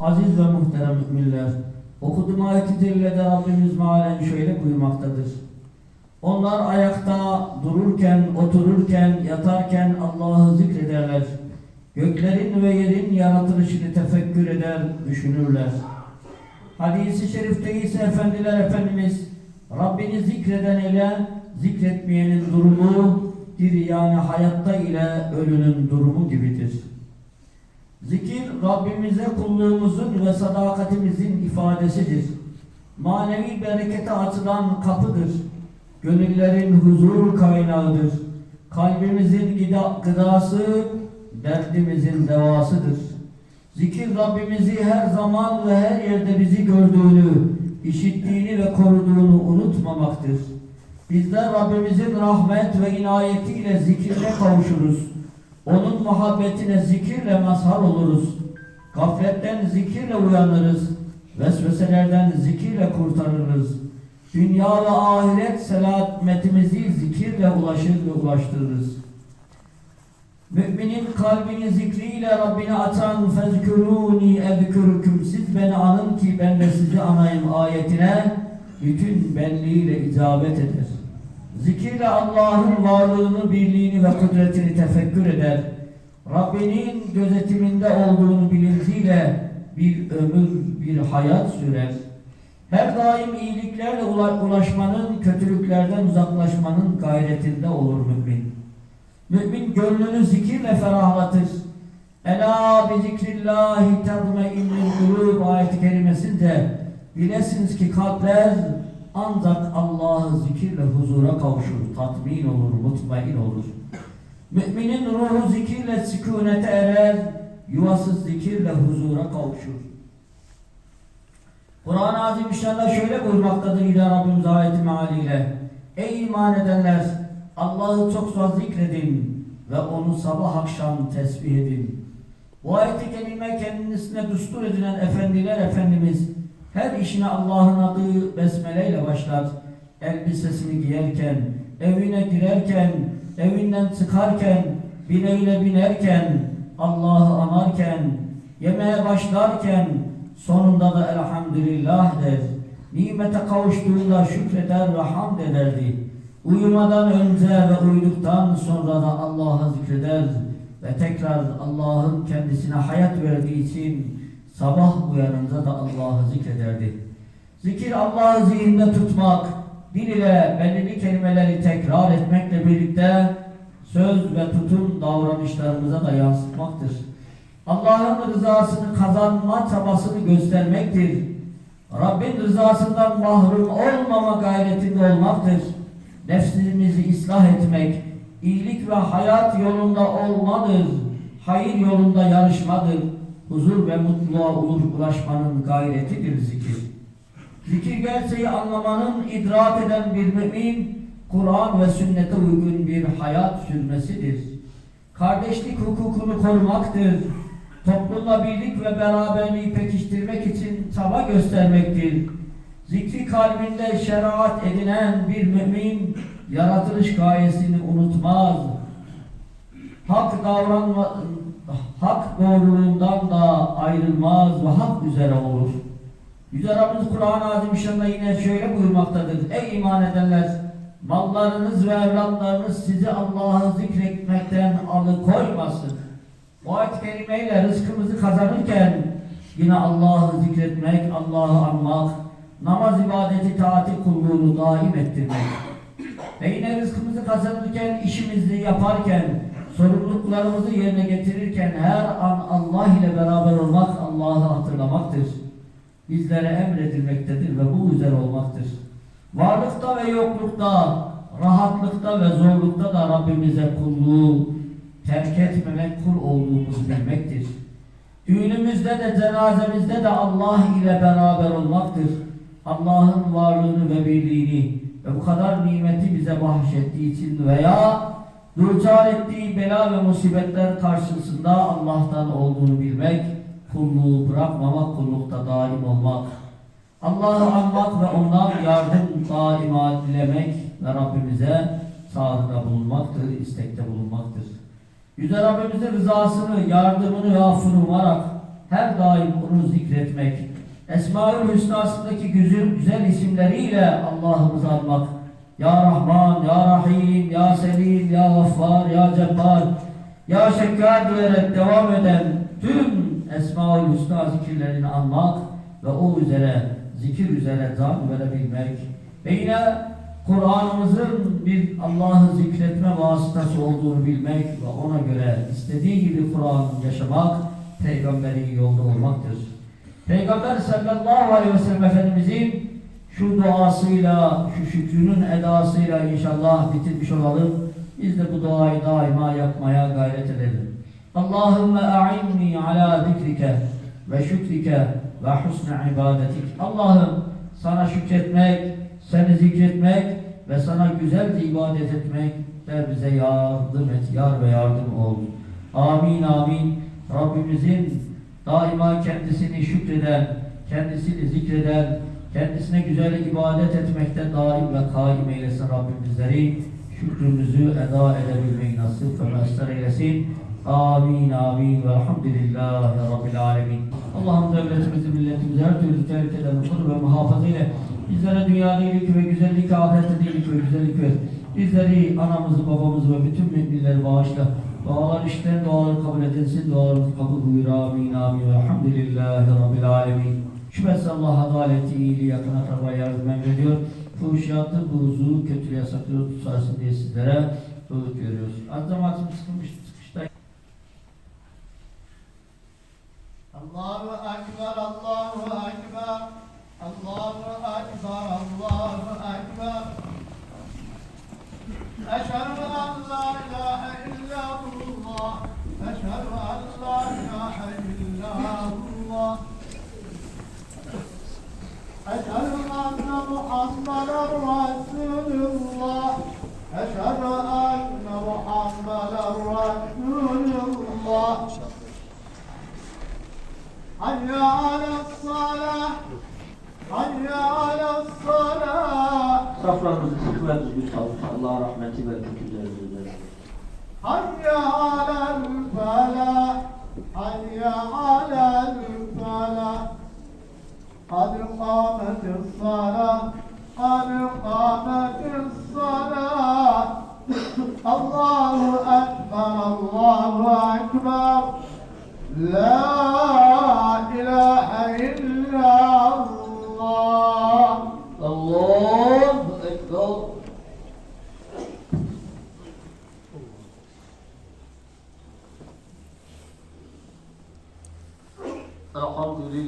Aziz ve muhterem müminler, okuduğum ayet-i cellede Rabbimiz mealen şöyle buyurmaktadır. Onlar ayakta dururken, otururken, yatarken Allah'ı zikrederler. Göklerin ve yerin yaratılışını tefekkür eder, düşünürler. Hadis-i şerifte ise efendiler efendimiz Rabbini zikreden ile zikretmeyenin durumu diri yani hayatta ile ölünün durumu gibidir. Zikir Rabbimize kulluğumuzun ve sadakatimizin ifadesidir. Manevi berekete açılan kapıdır. Gönüllerin huzur kaynağıdır. Kalbimizin gıda, gıdası, derdimizin devasıdır. Zikir Rabbimizi her zaman ve her yerde bizi gördüğünü, işittiğini ve koruduğunu unutmamaktır. Bizler Rabbimizin rahmet ve inayetiyle zikirle kavuşuruz. Onun muhabbetine zikirle mazhar oluruz. Gafletten zikirle uyanırız. Vesveselerden zikirle kurtarırız. Dünya ve ahiret selametimizi zikirle ulaşır ve ulaştırırız. Müminin kalbini zikriyle Rabbine atan fezkuruni ezkürüküm siz beni anın ki ben de sizi anayım ayetine bütün benliğiyle icabet eder. Zikirle Allah'ın varlığını, birliğini ve kudretini tefekkür eder. Rabbinin gözetiminde olduğunu bilinciyle bir ömür, bir hayat sürer. Her daim iyiliklerle ula- ulaşmanın, kötülüklerden uzaklaşmanın gayretinde olur mümin. Mümin gönlünü zikirle ferahlatır. Ela bi zikrillahi tezmeinnül kulub ayet-i kerimesinde bilesiniz ki kalpler ancak Allah'ı zikirle huzura kavuşur, tatmin olur, mutmain olur. Müminin ruhu zikirle sükunete erer, yuvası zikirle huzura kavuşur. Kur'an-ı Azimüşşan'da şöyle buyurmaktadır Yüce Rabbimiz ayeti mealiyle. Ey iman edenler! Allah'ı çok fazla zikredin ve onu sabah akşam tesbih edin. Bu ayeti kelime kendisine düstur edilen efendiler efendimiz her işine Allah'ın adı besmele ile başlar. Elbisesini giyerken, evine girerken, evinden çıkarken, bineğine binerken, Allah'ı anarken, yemeğe başlarken, sonunda da elhamdülillah der. Nimete kavuştuğunda şükreder ve hamd ederdi. Uyumadan önce ve uyuduktan sonra da Allah'ı zikreder ve tekrar Allah'ın kendisine hayat verdiği için sabah uyanınca da Allah'ı zikrederdi. Zikir Allah'ı zihinde tutmak, dil ile belirli kelimeleri tekrar etmekle birlikte söz ve tutum davranışlarımıza da yansıtmaktır. Allah'ın rızasını kazanma çabasını göstermektir. Rabbin rızasından mahrum olmama gayretinde olmaktır. Nefsimizi ıslah etmek, iyilik ve hayat yolunda olmadır. Hayır yolunda yarışmadır. Huzur ve mutluluğa ulaşmanın gayretidir zikir. Zikir gerçeği anlamanın idrak eden bir mümin, Kur'an ve sünnete uygun bir hayat sürmesidir. Kardeşlik hukukunu korumaktır. Toplumla birlik ve beraberliği pekiştirmek için çaba göstermektir. Zikri kalbinde şeriat edinen bir mümin yaratılış gayesini unutmaz. Hak davranma, hak doğruluğundan da ayrılmaz ve hak üzere olur. Yüce Rabbimiz Kur'an-ı Azimüşşan'da yine şöyle buyurmaktadır. Ey iman edenler! Mallarınız ve evlatlarınız sizi Allah'ı zikretmekten alıkoymasın. Bu ayet-i kerimeyle rızkımızı kazanırken yine Allah'ı zikretmek, Allah'ı anmak, namaz ibadeti, taati kulluğunu daim ettirmek. Ve yine rızkımızı kazanırken, işimizi yaparken, sorumluluklarımızı yerine getirirken her an Allah ile beraber olmak, Allah'ı hatırlamaktır. Bizlere emredilmektedir ve bu üzere olmaktır. Varlıkta ve yoklukta, rahatlıkta ve zorlukta da Rabbimize kulluğu terk etmemek, kul olduğumuzu bilmektir. Düğünümüzde de cenazemizde de Allah ile beraber olmaktır. Allah'ın varlığını ve birliğini ve bu kadar nimeti bize bahşettiği için veya duçar ettiği bela ve musibetler karşısında Allah'tan olduğunu bilmek, kulluğu bırakmamak, kullukta daim olmak. Allah'ı anmak ve ondan yardım daima dilemek ve Rabbimize çağrıda bulunmaktır, istekte bulunmaktır. Yüce Rabbimizin rızasını, yardımını ve affını umarak her daim onu zikretmek, Esma-ül Hüsna'sındaki güzel, güzel isimleriyle Allah'ımızı anmak. Ya Rahman, Ya Rahim, Ya Selim, Ya Gaffar, Ya Cebbar, Ya Şekkar diyerek devam eden tüm Esma-ül Hüsna zikirlerini anmak ve o üzere, zikir üzere can verebilmek ve yine Kur'an'ımızın bir Allah'ı zikretme vasıtası olduğunu bilmek ve ona göre istediği gibi Kur'an yaşamak, peygamberi yolda olmaktır. Peygamber sallallahu aleyhi ve sellem Efendimizin şu duasıyla, şu şükrünün edasıyla inşallah bitirmiş olalım. Biz de bu duayı daima yapmaya gayret edelim. Allahümme a'inni ala zikrike ve şükrike ve husne ibadetik. Allah'ım sana şükretmek, seni zikretmek ve sana güzelce ibadet etmek de bize yardım et, yar ve yardım ol. Amin amin. Rabbimizin daima kendisini şükreden, kendisini zikreden, kendisine güzel ibadet etmekte daim ve kaim eylesin Rabbim bizleri. Şükrümüzü eda edebilmeyi nasip ve mesler eylesin. Amin amin ve elhamdülillahi rabbil alemin. Allah'ım devletimizi, milletimizi her türlü tehlikeden koru ve muhafaza ile bizlere dünyada iyilik ve güzellik, ahirette iyilik ve güzellik ver. Bizleri, anamızı, babamızı ve bütün müminleri bağışla. Dualar işten duaları kabul edilsin, dualarımızı kabul buyur. Amin amin ve elhamdülillahi rabbil alemin. Şüphesiz Allah adaleti, iyiliği, yakın akraba yardım emrediyor. Fuhşiyatı, buğzu, kötü yasaklıyor, tutarsın diye sizlere buyruk veriyoruz. Az zamanım sıkılmış, sıkıştı. Allahu Ekber, Allahu Ekber, Allahu Ekber, Allahu Ekber. Eşhedü en la ilahe illallah, eşhedü en la ilahe illallah. Eşhedü enne Muhammeden Resulullah, eşhedü enne Muhammeden Resulullah. حي على الصلاة حي على الصلاة Saflarımızı sıkı ve düzgün salmış. Allah rahmeti ve kötülerimizi üzerine. حي على الفلاح حي على الفلاح